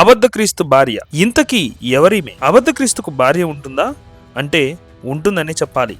అబద్ధ క్రీస్తు భార్య. ఇంతకీ ఎవరిమే? అబద్ధ క్రీస్తుకు భార్య ఉంటుందా? అంటే ఉంటుందనే చెప్పాలి.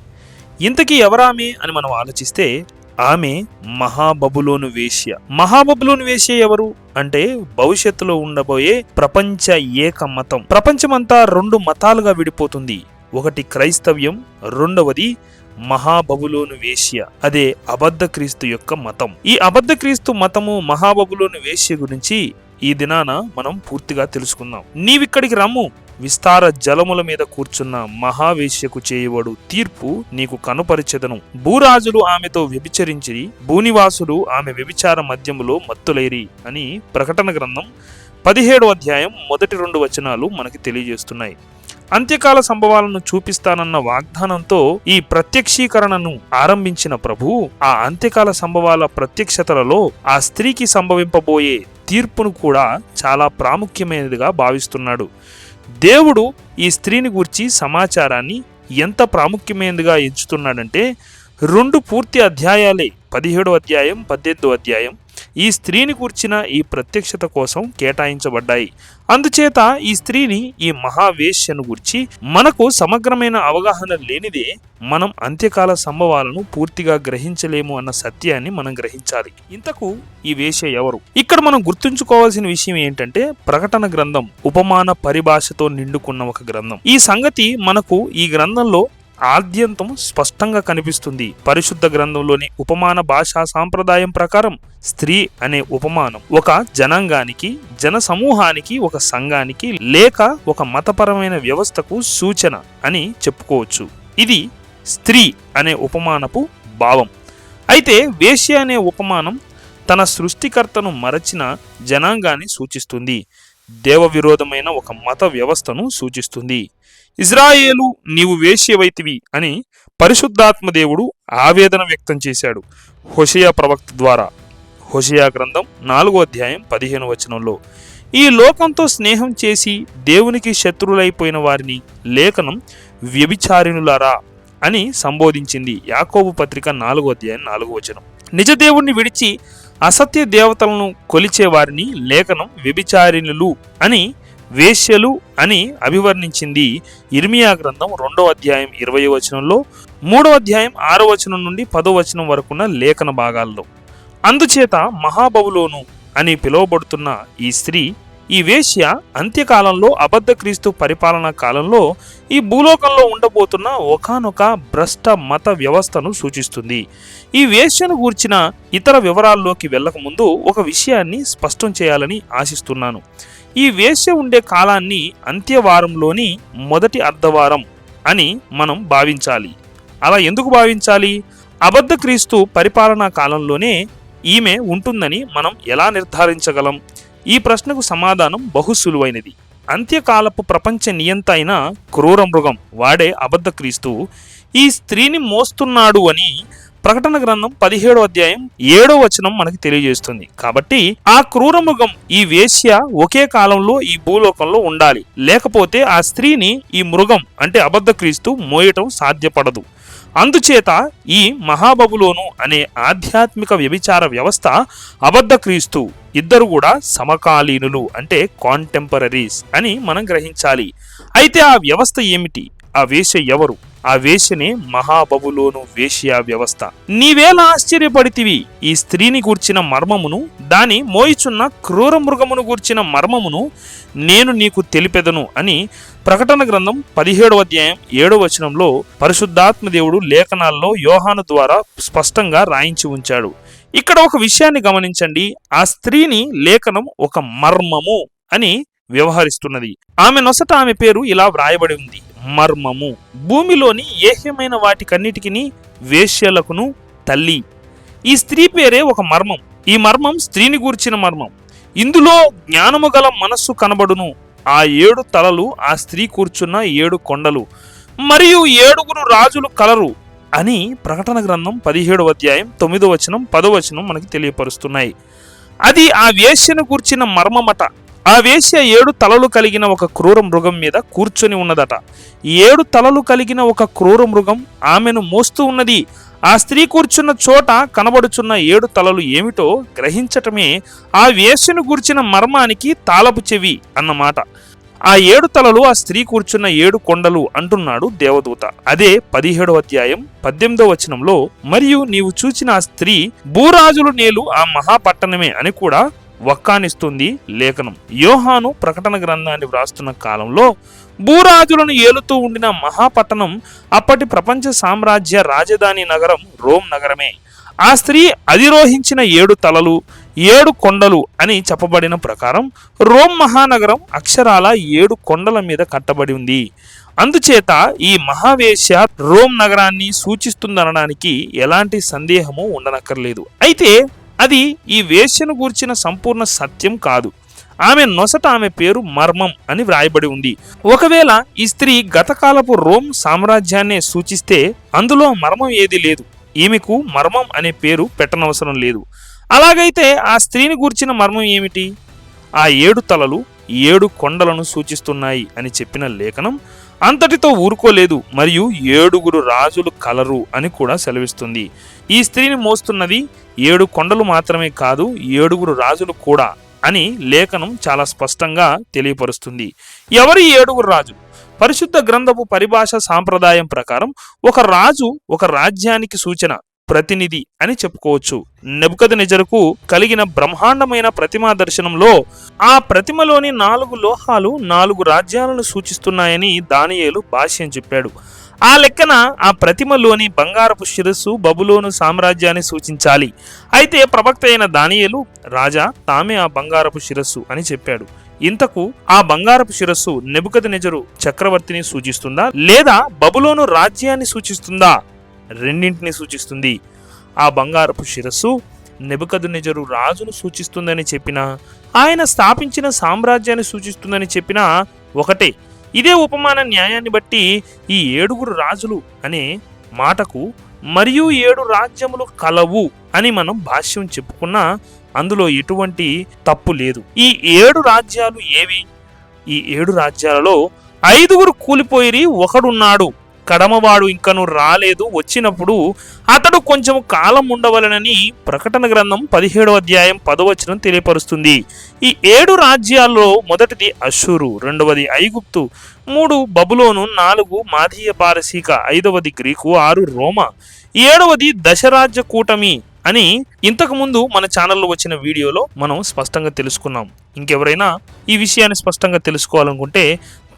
ఇంతకీ ఎవరామె అని మనం ఆలోచిస్తే ఆమె మహాబబులోను వేశ్య. మహాబబులోను వేశ్య ఎవరు? అంటే భవిష్యత్తులో ఉండబోయే ప్రపంచ ఏక మతం. ప్రపంచమంతా రెండు మతాలుగా విడిపోతుంది. ఒకటి క్రైస్తవ్యం రెండవది మహాబబులోను వేశ్య. అదే అబద్ధ క్రీస్తు యొక్క మతం. ఈ అబద్ధ క్రీస్తు మతము మహాబబులోను వేశ్య గురించి ఈ దినాన మనం పూర్తిగా తెలుసుకుందాం. నీవిక్కడికి రమ్ము. విస్తార జలముల మీద కూర్చున్న మహావేశ్యకు చేయబడు తీర్పు నీకు కనుపరిచెదను. భూరాజులు ఆమెతో వ్యభిచరించి భూనివాసులు ఆమె వ్యభిచార మధ్యములో మత్తులైరి అని ప్రకటన గ్రంథం పదిహేడు అధ్యాయం మొదటి రెండు వచనాలు మనకి తెలియజేస్తున్నాయి. అంత్యకాల సంభవాలను చూపిస్తానన్న వాగ్దానంతో ఈ ప్రత్యక్షీకరణను ఆరంభించిన ప్రభు ఆ అంత్యకాల సంభవాల ప్రత్యక్షతలలో ఆ స్త్రీకి సంభవింపబోయే తీర్పును కూడా చాలా ప్రాముఖ్యమైనదిగా భావిస్తున్నాడు. దేవుడు ఈ స్త్రీని గూర్చి సమాచారాన్ని ఎంత ప్రాముఖ్యమైనదిగా ఎంచుతున్నాడంటే రెండు పూర్తి అధ్యాయాలే పదిహేడో అధ్యాయం పద్దెనిమిదో అధ్యాయం ఈ స్త్రీని కూర్చిన ఈ ప్రత్యక్షత కోసం కేటాయించబడ్డాయి. అందుచేత ఈ స్త్రీని ఈ మహావేశ్యను గురించి మనకు సమగ్రమైన అవగాహన లేనిదే మనం అంత్యకాల సంభవాలను పూర్తిగా గ్రహించలేము అన్న సత్యాన్ని మనం గ్రహించాలి. ఇంతకు ఈ వేష ఎవరు? ఇక్కడ మనం గుర్తుంచుకోవాల్సిన విషయం ఏంటంటే ప్రకటన గ్రంథం ఉపమాన పరిభాషతో నిండుకున్న ఒక గ్రంథం. ఈ సంగతి మనకు ఈ గ్రంథంలో ఆద్యంతం స్పష్టంగా కనిపిస్తుంది. పరిశుద్ధ గ్రంథంలోని ఉపమాన భాషా సాంప్రదాయం ప్రకారం స్త్రీ అనే ఉపమానం ఒక జనాంగానికి జన సమూహానికి ఒక సంఘానికి లేక ఒక మతపరమైన వ్యవస్థకు సూచన అని చెప్పుకోవచ్చు. ఇది స్త్రీ అనే ఉపమానపు భావం. అయితే వేశ్య అనే ఉపమానం తన సృష్టికర్తను మరచిన జనాంగాన్ని సూచిస్తుంది. దేవ విరోధమైన ఒక మత వ్యవస్థను సూచిస్తుంది. ఇజ్రాయేలు నీవు వేశ్యవైతివి అని పరిశుద్ధాత్మదేవుడు ఆవేదన వ్యక్తం చేశాడు. హోషయా ప్రవక్త ద్వారా. హోషయా గ్రంథం నాలుగో అధ్యాయం పదిహేను వచనంలో. ఈ లోకంతో స్నేహం చేసి దేవునికి శత్రువులైపోయిన వారిని లేఖనం వ్యభిచారిణులారా అని సంబోధించింది యాకోబు పత్రిక నాలుగో అధ్యాయం నాలుగో వచనం. నిజ దేవుణ్ణి విడిచి అసత్య దేవతలను కొలిచే వారిని లేఖనం వ్యభిచారిణులు అని వేశ్యలు అని అభివర్ణించింది. ఇర్మియా గ్రంథం రెండో అధ్యాయం ఇరవై వచనంలో మూడో అధ్యాయం ఆరో వచనం నుండి పదో వచనం వరకున్న లేఖన భాగాల్లో. అందుచేత మహాబబులోను అని పిలువబడుతున్న ఈ స్త్రీ ఈ వేశ్య అంత్యకాలంలో అబద్ధ క్రీస్తు పరిపాలనా కాలంలో ఈ భూలోకంలో ఉండబోతున్న ఒకానొక భ్రష్ట మత వ్యవస్థను సూచిస్తుంది. ఈ వేశ్యను గూర్చిన ఇతర వివరాల్లోకి వెళ్ళకముందు ఒక విషయాన్ని స్పష్టం చేయాలని ఆశిస్తున్నాను. ఈ వేశ్య ఉండే కాలాన్ని అంత్యవారంలోని మొదటి అర్ధవారం అని మనం భావించాలి. అలా ఎందుకు భావించాలి? అబద్ధ క్రీస్తు పరిపాలనా కాలంలోనే ఈమె ఉంటుందని మనం ఎలా నిర్ధారించగలం? ఈ ప్రశ్నకు సమాధానం బహు సులువైనది. అంత్యకాలపు ప్రపంచ నియంత అయిన క్రూర మృగం వాడే అబద్ధ క్రీస్తు ఈ స్త్రీని మోస్తున్నాడు అని ప్రకటన గ్రంథం పదిహేడో అధ్యాయం ఏడో వచనం మనకి తెలియజేస్తుంది. కాబట్టి ఆ క్రూరమృగం ఈ వేశ్య ఒకే కాలంలో ఈ భూలోకంలో ఉండాలి. లేకపోతే ఆ స్త్రీని ఈ మృగం అంటే అబద్ధ క్రీస్తు మోయటం సాధ్యపడదు. అందుచేత ఈ మహాబబులోను అనే ఆధ్యాత్మిక వ్యభిచార వ్యవస్థ అబద్ధ క్రీస్తు ఇద్దరు కూడా సమకాలీనులు అంటే కాంటెంపరీస్ అని మనం గ్రహించాలి. అయితే ఆ వ్యవస్థ ఏమిటి? ఆ వేశ్య ఎవరు? ఆ వేశ్యనే మహాబబులోను వేశ్య వ్యవస్థ. నీవేలా ఆశ్చర్యపడితివి? ఈ స్త్రీని గూర్చిన మర్మమును దాని మోయిచున్న క్రూర మృగమును గూర్చిన మర్మమును నేను నీకు తెలిపెదను అని ప్రకటన గ్రంథం పదిహేడవ అధ్యాయం ఏడవ వచనంలో పరిశుద్ధాత్మ దేవుడు లేఖనాల్లో యోహాను ద్వారా స్పష్టంగా రాయించి ఉంచాడు. ఇక్కడ ఒక విషయాన్ని గమనించండి. ఆ స్త్రీని లేఖనం ఒక మర్మము అని వ్యవహరిస్తున్నది. ఆమె నొసట ఆమె పేరు ఇలా వ్రాయబడి ఉంది. మర్మము. భూమిలోని ఏహ్యమైన వాటికన్నిటికీ వేశ్యలకును తల్లి. ఈ స్త్రీ పేరే ఒక మర్మం. ఈ మర్మం స్త్రీని గూర్చిన మర్మం. ఇందులో జ్ఞానము గల మనస్సు కనబడును. ఆ ఏడు తలలు ఆ స్త్రీ కూర్చున్న ఏడు కొండలు. మరియు ఏడుగురు రాజులు కలరు అని ప్రకటన గ్రంథం పదిహేడవ అధ్యాయం తొమ్మిదో వచనం పదో వచనం మనకి తెలియపరుస్తున్నాయి. అది ఆ వేశ్యను కూర్చిన మర్మమట. ఆ వేశ్య ఏడు తలలు కలిగిన ఒక క్రూర మృగం మీద కూర్చొని ఉన్నదట. ఏడు తలలు కలిగిన ఒక క్రూర మృగం ఆమెను మోస్తూ ఉన్నది. ఆ స్త్రీ కూర్చున్న చోట కనబడుచున్న ఏడు తలలు ఏమిటో గ్రహించటమే ఆ వేశ్యను గూర్చిన మర్మానికి తాళపు చెవి అన్నమాట. ఆ ఏడు తలలు ఆ స్త్రీ కూర్చున్న ఏడు కొండలు అంటున్నాడు దేవదూత. అదే పదిహేడో అధ్యాయం పద్దెనిమిదవ వచనంలో మరియు నీవు చూచిన ఆ స్త్రీ భూరాజులు నేలు ఆ మహాపట్టణమే అని కూడా వక్కానిస్తుంది లేఖనం. యోహాను ప్రకటన గ్రంథాన్ని వ్రాస్తున్న కాలంలో భూరాజులను ఏలుతూ ఉండిన మహాపట్టణం అప్పటి ప్రపంచ సామ్రాజ్య రాజధాని నగరం రోమ్ నగరమే. ఆ స్త్రీ అధిరోహించిన ఏడు తలలు ఏడు కొండలు అని చెప్పబడిన ప్రకారం రోమ్ మహానగరం అక్షరాల ఏడు కొండల మీద కట్టబడి ఉంది. అందుచేత ఈ మహావేశ్య రోమ్ నగరాన్ని సూచిస్తుందనడానికి ఎలాంటి సందేహము ఉండనక్కర్లేదు. అయితే అది ఈ వేశ్యను గూర్చిన సంపూర్ణ సత్యం కాదు. ఆమె నొసట ఆమె పేరు మర్మం అని వ్రాయబడి ఉంది. ఒకవేళ ఈ స్త్రీ గతకాలపు రోమ్ సామ్రాజ్యాన్నే సూచిస్తే అందులో మర్మం ఏది లేదు. ఈమెకు మర్మం అనే పేరు పెట్టనవసరం లేదు. అలాగైతే ఆ స్త్రీని గూర్చిన మర్మం ఏమిటి? ఆ ఏడు తలలు ఏడు కొండలను సూచిస్తున్నాయి అని చెప్పిన లేఖనం అంతటితో ఊరుకోలేదు మరియు ఏడుగురు రాజులు కలరు అని కూడా సెలవిస్తుంది. ఈ స్త్రీని మోస్తున్నది ఏడు కొండలు మాత్రమే కాదు ఏడుగురు రాజులు కూడా అని లేఖనం చాలా స్పష్టంగా తెలియపరుస్తుంది. ఎవరి ఏడుగురు రాజు పరిశుద్ధ గ్రంథపు పరిభాష సాంప్రదాయం ప్రకారం ఒక రాజు ఒక రాజ్యానికి సూచన ప్రతినిధి అని చెప్పుకోవచ్చు. నెబుకద నిజరకు కలిగిన బ్రహ్మాండమైన ప్రతిమా దర్శనంలో ఆ ప్రతిమలోని నాలుగు లోహాలు నాలుగు రాజ్యాలను సూచిస్తున్నాయని దానియేలు భాష్యం చెప్పాడు. ఆ లెక్కన ఆ ప్రతిమలోని బంగారపు శిరస్సు బబులోను సామ్రాజ్యాన్ని సూచించాలి. అయితే ప్రవక్త అయిన దానియేలు రాజా తామే ఆ బంగారపు శిరస్సు అని చెప్పాడు. ఇంతకు ఆ బంగారపు శిరస్సు నెబుకద నెజరు చక్రవర్తిని సూచిస్తుందా? లేదా బబులోను రాజ్యాన్ని సూచిస్తుందా? రెండింటిని సూచిస్తుంది. ఆ బంగారపు శిరస్సు నెబుకదునిజరు రాజును సూచిస్తుందని చెప్పినా ఆయన స్థాపించిన సామ్రాజ్యాన్ని సూచిస్తుందని చెప్పినా ఒకటే. ఇదే ఉపమాన న్యాయాన్ని బట్టి ఈ ఏడుగురు రాజులు అనే మాటకు మరియు ఏడు రాజ్యములు కలవు అని మనం భాష్యం చెప్పుకున్నా అందులో ఎటువంటి తప్పు లేదు. ఈ ఏడు రాజ్యాలు ఏవి? ఈ ఏడు రాజ్యాలలో ఐదుగురు కూలిపోయిరి ఒకడున్నాడు. కడమవాడు ఇంకను రాలేదు. వచ్చినప్పుడు అతడు కొంచెం కాలం ఉండవలనని ప్రకటన గ్రంథం పదిహేడవ అధ్యాయం పదవచనం తెలియపరుస్తుంది. ఈ ఏడు రాజ్యాల్లో మొదటిది అషూరు రెండవది ఐగుప్తు మూడు బబులోను నాలుగు మాధీయ పారసీక ఐదవది గ్రీకు ఆరు రోమా ఏడవది దశరాజ్య కూటమి అని ఇంతకుముందు మన ఛానల్లో వచ్చిన వీడియోలో మనం స్పష్టంగా తెలుసుకున్నాం. ఇంకెవరైనా ఈ విషయాన్ని స్పష్టంగా తెలుసుకోవాలనుకుంటే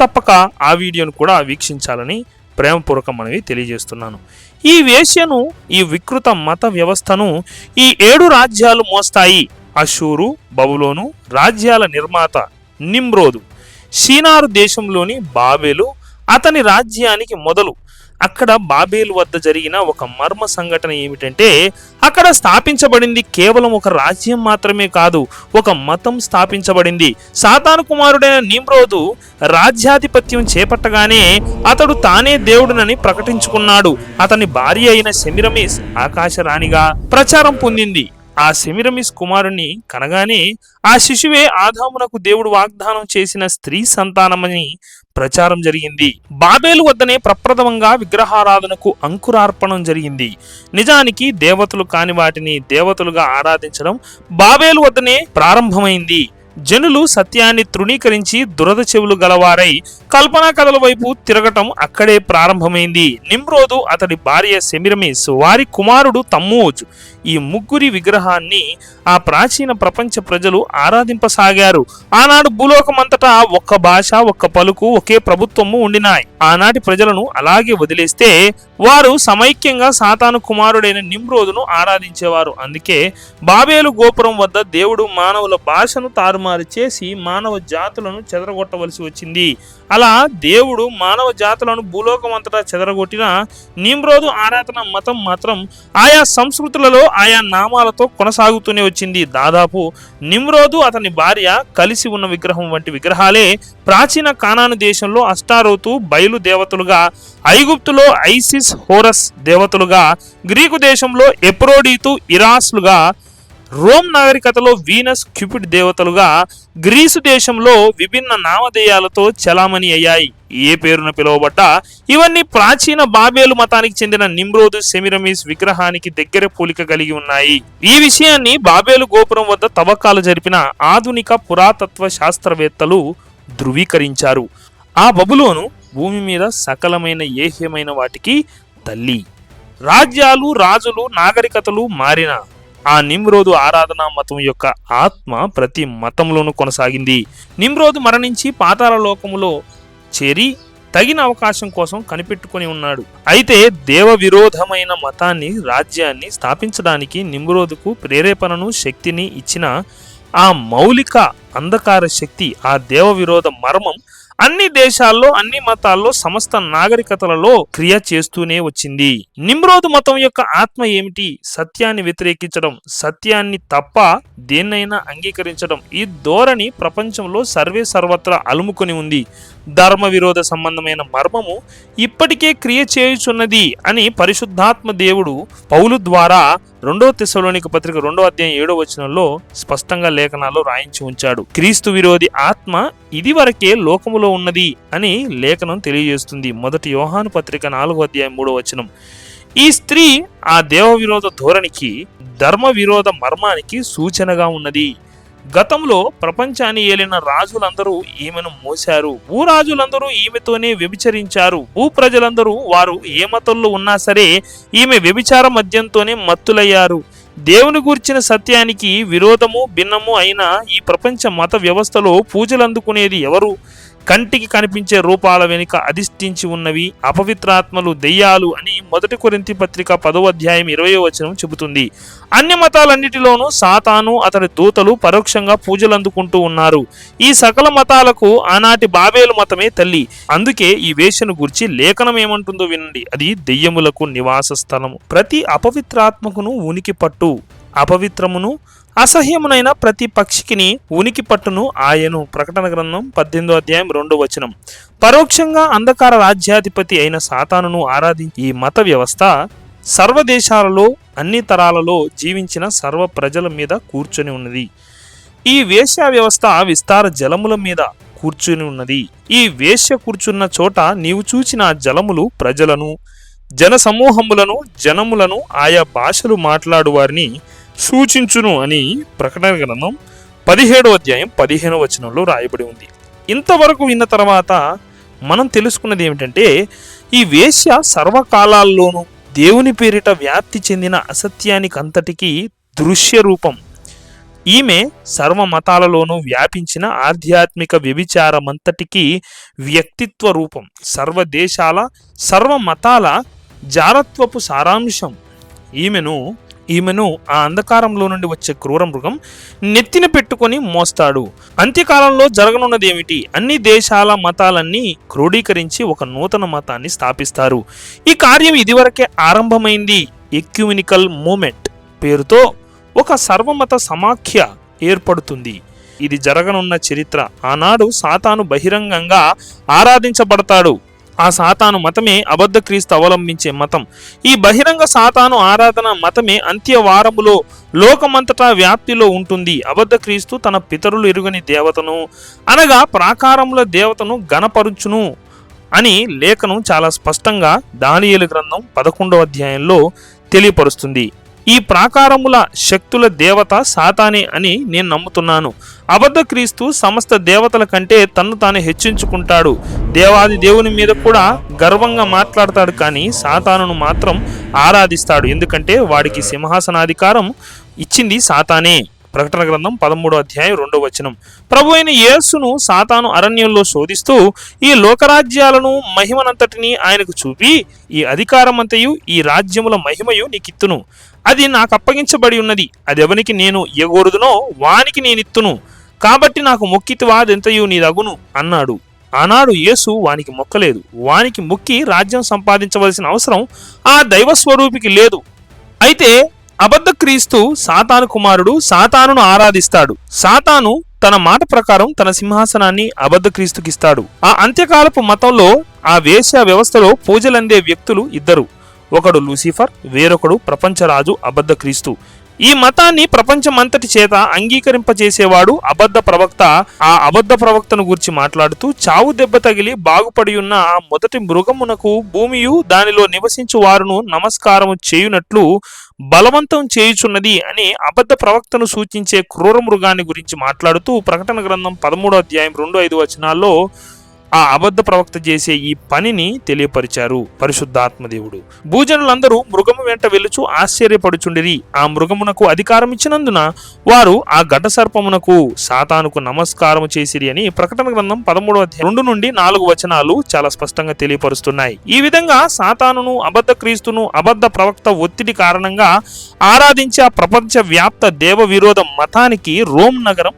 తప్పక ఆ వీడియోను కూడా వీక్షించాలని ప్రేమపూర్వకమని తెలియజేస్తున్నాను. ఈ వేశ్యను ఈ వికృత మత వ్యవస్థను ఈ ఏడు రాజ్యాలు మోస్తాయి. అషూరు బబులోను రాజ్యాల నిర్మాత నిమ్రోదు. షీనారు దేశంలోని బాబేలు అతని రాజ్యానికి మొదలు. అక్కడ బాబేలు వద్ద జరిగిన ఒక మర్మ సంఘటన ఏమిటంటే అక్కడ స్థాపించబడింది కేవలం ఒక రాజ్యం మాత్రమే కాదు ఒక మతం స్థాపించబడింది. సాతాను కుమారుడైన నిమ్రోదు రాజ్యాధిపత్యం చేపట్టగానే అతడు తానే దేవుడునని ప్రకటించుకున్నాడు. అతని భార్య అయిన సెమిరమీస్ ఆకాశరాణిగా ప్రచారం పొందింది. ఆ సెమిరమిస్ కుమారుణ్ణి కనగానే ఆ శిశువే ఆదామునకు దేవుడు వాగ్దానం చేసిన స్త్రీ సంతానమని ప్రచారం జరిగింది. బాబేలు వద్దనే ప్రప్రథమంగా విగ్రహారాధనకు అంకురార్పణం జరిగింది. నిజానికి దేవతలు కాని వాటిని దేవతలుగా ఆరాధించడం బాబేలు వద్దనే ప్రారంభమైంది. జనులు సత్యాన్ని తృణీకరించి దురద చెవులు గలవారై కల్పనా కథల వైపు తిరగటం అక్కడే ప్రారంభమైంది. నిమ్రోదు అతడి భార్య సెమిరమిస్ వారి కుమారుడు తమ్మూజ్ ఈ ముగ్గురి విగ్రహాన్ని ఆ ప్రాచీన ప్రపంచ ప్రజలు ఆరాధింపసాగారు. ఆనాడు భూలోకమంతటా ఒక్క భాష ఒక్క పలుకు ఒకే ప్రభుత్వము ఉండినాయి. ఆనాటి ప్రజలను అలాగే వదిలేస్తే వారు సమైక్యంగా సాతాను కుమారుడైన నిమ్రోదును ఆరాధించేవారు. అందుకే బాబేలు గోపురం వద్ద దేవుడు మానవుల భాషను తారు తారుమారు చేసి మానవ జాతులను చెదరగొట్టవలసి వచ్చింది. అలా దేవుడు మానవ జాతులను భూలోకం అంతటా చెదరగొట్టిన నిమ్రోదు ఆరాధన మతం మాత్రం ఆయా సంస్కృతులలో ఆయా నామాలతో కొనసాగుతూనే వచ్చింది. దాదాపు నిమ్రోదు అతని భార్య కలిసి ఉన్న విగ్రహం వంటి విగ్రహాలే ప్రాచీన కానాను దేశంలో అష్టారోతు బయలు దేవతలుగా ఐగుప్తులో ఐసిస్ హోరస్ దేవతలుగా గ్రీకు దేశంలో ఎప్రోడీతు ఇరాస్లుగా రోమ్ నాగరికతలో వీనస్ క్యూపిడ్ దేవతలుగా గ్రీసు దేశంలో విభిన్న నామధేయాలతో చలామణి అయ్యాయి. ఏ పేరున పిలువబడ్డ? ఇవన్నీ ప్రాచీన బాబేలు మతానికి చెందిన నిమ్రోదు సెమిరమిస్ విగ్రహానికి దగ్గర పోలిక కలిగి ఉన్నాయి. ఈ విషయాన్ని బాబేలు గోపురం వద్ద తవ్వకాలు జరిపిన ఆధునిక పురాతత్వ శాస్త్రవేత్తలు ధృవీకరించారు. ఆ బబులోను భూమి మీద సకలమైన ఏహ్యమైన వాటికి తల్లి. రాజ్యాలు రాజులు నాగరికతలు మారిన ఆ నిమ్రోదు ఆరాధనా మతం యొక్క ఆత్మ ప్రతి మతంలోనూ కొనసాగింది. నిమ్రోదు మరణించి పాతాల లోకములో చేరి తగిన అవకాశం కోసం కనిపెట్టుకొని ఉన్నాడు. అయితే దేవ విరోధమైన మతాన్ని రాజ్యాన్ని స్థాపించడానికి నిమ్రోదుకు ప్రేరేపణను శక్తిని ఇచ్చిన ఆ మౌలిక అంధకార శక్తి ఆ దేవ విరోధ మర్మం అన్ని దేశాల్లో అన్ని మతాల్లో సమస్త నాగరికతలలో క్రియ చేస్తూనే వచ్చింది. నిమ్రోదు మతం యొక్క ఆత్మ ఏమిటి? సత్యాన్ని వ్యతిరేకించడం సత్యాన్ని తప్ప దేన్నైనా అంగీకరించడం ఈ ధోరణి ప్రపంచంలో సర్వే సర్వత్రా అలుముకొని ఉంది. ధర్మ విరోధ సంబంధమైన మర్మము ఇప్పటికే క్రియ చేయుచున్నది అని పరిశుద్ధాత్మ దేవుడు పౌలు ద్వారా రెండో తెశలోనిక పత్రిక రెండో అధ్యాయం ఏడో వచనంలో స్పష్టంగా లేఖనాల్లో రాయించి ఉంచాడు. క్రీస్తు విరోధి ఆత్మ ఇది వరకే లోకములో ఉన్నది అని లేఖనం తెలియజేస్తుంది. మొదటి యోహాను పత్రిక నాలుగో అధ్యాయం మూడో వచనం. ఈ స్త్రీ ఆ దేవ విరోధ ధోరణికి ధర్మ విరోధ మర్మానికి సూచనగా ఉన్నది. గతంలో ప్రపంచాన్ని ఏలిన రాజులందరూ ఈమెను మోశారు. భూరాజులందరూ ఈమెతోనే వ్యభిచరించారు. భూ ప్రజలందరూ వారు ఏ మతంలో ఉన్నా సరే ఈమె వ్యభిచార మద్యంతోనే మత్తులయ్యారు. దేవుని గూర్చిన సత్యానికి విరోధము భిన్నము అయిన ఈ ప్రపంచ మత వ్యవస్థలో పూజలు అందుకునేది ఎవరు? కంటికి కనిపించే రూపాల వెనుక అధిష్ఠించి ఉన్నవి అపవిత్రాత్మలు దెయ్యాలు అని మొదటి కొరింతి పత్రిక పదో అధ్యాయం ఇరవై వచనం చెబుతుంది. అన్ని మతాలన్నిటిలోనూ సాతాను అతని దూతలు పరోక్షంగా పూజలు అందుకుంటూ ఉన్నారు. ఈ సకల మతాలకు ఆనాటి బాబేలు మతమే తల్లి. అందుకే ఈ వేషను గురించి లేఖనం ఏమంటుందో వినండి. అది దెయ్యములకు నివాస స్థలము ప్రతి అపవిత్రాత్మకును ఉనికి పట్టు. అపవిత్రమును అసహ్యమునైన ప్రతి పక్షికిని ఉనికి పట్టును ఆయను. ప్రకటన గ్రంథం పద్దెనిమిదో అధ్యాయం రెండో వచనం. పరోక్షంగా అంధకార రాజ్యాధిపతి అయిన సాతానును ఆరాధి ఈ మత వ్యవస్థ సర్వదేశాలలో అన్ని తరాలలో జీవించిన సర్వ ప్రజల మీద కూర్చొని ఉన్నది. ఈ వేశ్య వ్యవస్థ విస్తార జలముల మీద కూర్చుని ఉన్నది. ఈ వేశ్య కూర్చున్న చోట నీవు చూచిన జలములు ప్రజలను జన సమూహములను జనములను ఆయా భాషలు మాట్లాడు వారిని సూచించును అని ప్రకటన గ్రంథం పదిహేడో అధ్యాయం పదిహేనో వచనంలో రాయబడి ఉంది. ఇంతవరకు విన్న తర్వాత మనం తెలుసుకున్నది ఏమిటంటే ఈ వేశ్య సర్వకాలాల్లోనూ దేవుని పేరిట వ్యాప్తి చెందిన అసత్యానికి అంతటికీ దృశ్య రూపం ఈమె సర్వ మతాలలోనూ వ్యాపించిన ఆధ్యాత్మిక వ్యభిచారమంతటికీ వ్యక్తిత్వ రూపం. సర్వ దేశాల సర్వ మతాల జారత్వపు సారాంశం ఈమెను ఈమెను ఆ అంధకారంలో నుండి వచ్చే క్రూర మృగం నెత్తిన పెట్టుకొని మోస్తాడు. అంత్యకాలంలో జరగనున్నది ఏమిటి? అన్ని దేశాల మతాలన్నీ క్రోడీకరించి ఒక నూతన మతాన్ని స్థాపిస్తారు. ఈ కార్యం ఇదివరకే ఆరంభమైంది. ఎక్యూమినికల్ మూమెంట్ పేరుతో ఒక సర్వమత సమాఖ్య ఏర్పడుతుంది. ఇది జరగనున్న చరిత్ర. ఆనాడు సాతాను బహిరంగంగా ఆరాధించబడతాడు. ఆ సాతాను మతమే అబద్ధ క్రీస్తు అవలంబించే మతం. ఈ బహిరంగ సాతాను ఆరాధన మతమే అంత్యవారములో లోకమంతటా వ్యాప్తిలో ఉంటుంది. అబద్ధ క్రీస్తు తన పితరులు ఎరుగని దేవతను అనగా ప్రాకారముల దేవతను గణపరుచును అని లేఖను చాలా స్పష్టంగా దానియేలు గ్రంథం పదకొండవ అధ్యాయంలో తెలియపరుస్తుంది. ఈ ప్రాకారముల శక్తుల దేవత సాతానే అని నేను నమ్ముతున్నాను. అబద్ధ క్రీస్తు సమస్త దేవతల కంటే తన్ను తాను హెచ్చించుకుంటాడు. దేవాది దేవుని మీద కూడా గర్వంగా మాట్లాడతాడు కానీ సాతానును మాత్రం ఆరాధిస్తాడు. ఎందుకంటే వాడికి సింహాసనాధికారం ఇచ్చింది సాతానే. ప్రకటన గ్రంథం పదమూడో అధ్యాయం రెండో వచనం. ప్రభు అయిన యేసును సాతాను అరణ్యంలో శోధిస్తూ ఈ లోకరాజ్యాలను మహిమనంతటిని ఆయనకు చూపి ఈ అధికారమంతయు ఈ రాజ్యముల మహిమయు నీకిత్తును. అది నాకు అప్పగించబడి ఉన్నది. అది ఎవనికి నేను ఎగోరుదునో వానికి నేనిత్తును. కాబట్టి నాకు మొక్కితివాదెంతయు నీదగును అన్నాడు. ఆనాడు యేసు వానికి మొక్కలేదు. వానికి మొక్కి రాజ్యం సంపాదించవలసిన అవసరం ఆ దైవ స్వరూపికి లేదు. అయితే అబద్ధ క్రీస్తు సాతాను కుమారుడు సాతానును ఆరాధిస్తాడు. సాతాను తన మాట ప్రకారం తన సింహాసనాన్ని అబద్ధ క్రీస్తుకిస్తాడు. ఆ అంత్యకాలపు మతంలో ఆ వేశ్య వ్యవస్థలో పూజలందే వ్యక్తులు ఇద్దరు. ఒకడు లూసిఫర్ వేరొకడు ప్రపంచరాజు అబద్ధ క్రీస్తు. ఈ మతాన్ని ప్రపంచమంతటి చేత అంగీకరింపజేసేవాడు అబద్ధ ప్రవక్త. ఆ అబద్ధ ప్రవక్తను గురించి మాట్లాడుతూ చావు దెబ్బ తగిలి బాగుపడి ఉన్న ఆ మొదటి మృగమునకు భూమియు దానిలో నివసించు వారును నమస్కారము చేయునట్లు బలవంతం చేయుచున్నది అని అబద్ధ ప్రవక్తను సూచించే క్రూర మృగాన్ని గురించి మాట్లాడుతూ ప్రకటన గ్రంథం పదమూడో అధ్యాయం రెండు ఐదు వచనాల్లో ఆ అబద్ధ ప్రవక్త చేసే ఈ పనిని తెలియపరిచారు పరిశుద్ధాత్మదేవుడు. భూజనులందరూ మృగము వెంట వెలుచు ఆశ్చర్యపడుచుండిరి. ఆ మృగమునకు అధికారం ఇచ్చినందున వారు ఆ ఘట సర్పమునకు సాతానుకు నమస్కారము చేసిరి అని ప్రకటన గ్రంథం పదమూడవ రెండు నుండి నాలుగు వచనాలు చాలా స్పష్టంగా తెలియపరుస్తున్నాయి. ఈ విధంగా సాతానును అబద్ధ క్రీస్తును అబద్ధ ప్రవక్త ఒత్తిడి కారణంగా ఆరాధించే ఆ ప్రపంచ వ్యాప్త దేవ విరోధ మతానికి రోమ్ నగరం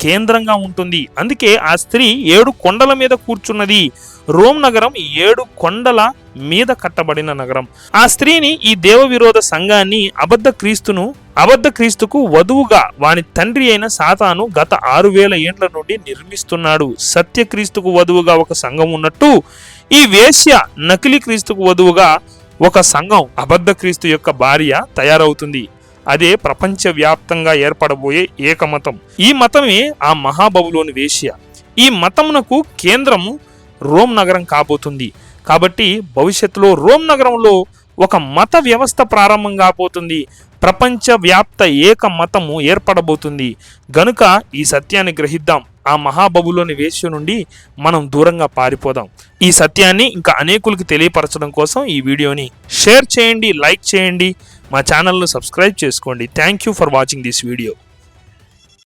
కేంద్రంగా ఉంటుంది. అందుకే ఆ స్త్రీ ఏడు కొండల మీద కూర్చున్నది. రోమ్ నగరం ఏడు కొండల మీద కట్టబడిన నగరం. ఆ స్త్రీని ఈ దేవ విరోధ సంఘాన్ని అబద్ధ క్రీస్తును అబద్ధ క్రీస్తుకు వధువుగా వాని తండ్రి అయిన సాతాను గత ఆరు వేల ఏండ్ల నుండి నిర్మిస్తున్నాడు. సత్యక్రీస్తుకు వధువుగా ఒక సంఘం ఉన్నట్టు ఈ వేశ్య నకిలీ క్రీస్తుకు వధువుగా ఒక సంఘం అబద్ధ క్రీస్తు యొక్క భార్య తయారవుతుంది. అదే ప్రపంచవ్యాప్తంగా ఏర్పడబోయే ఏకమతం. ఈ మతమే ఆ మహాబబులోని వేశ్య. ఈ మతమునకు కేంద్రం రోమ్ నగరం కాబోతుంది. కాబట్టి భవిష్యత్తులో రోమ్ నగరంలో ఒక మత వ్యవస్థ ప్రారంభం కాబోతుంది. ప్రపంచవ్యాప్త ఏక మతము ఏర్పడబోతుంది. గనుక ఈ సత్యాన్ని గ్రహిద్దాం. ఆ మహాబబులోని వేశ్య నుండి మనం దూరంగా పారిపోదాం. ఈ సత్యాన్ని ఇంకా అనేకులకి తెలియపరచడం కోసం ఈ వీడియోని షేర్ చేయండి లైక్ చేయండి. మా ఛానల్ను సబ్స్క్రైబ్ చేసుకోండి. Thank you for watching this video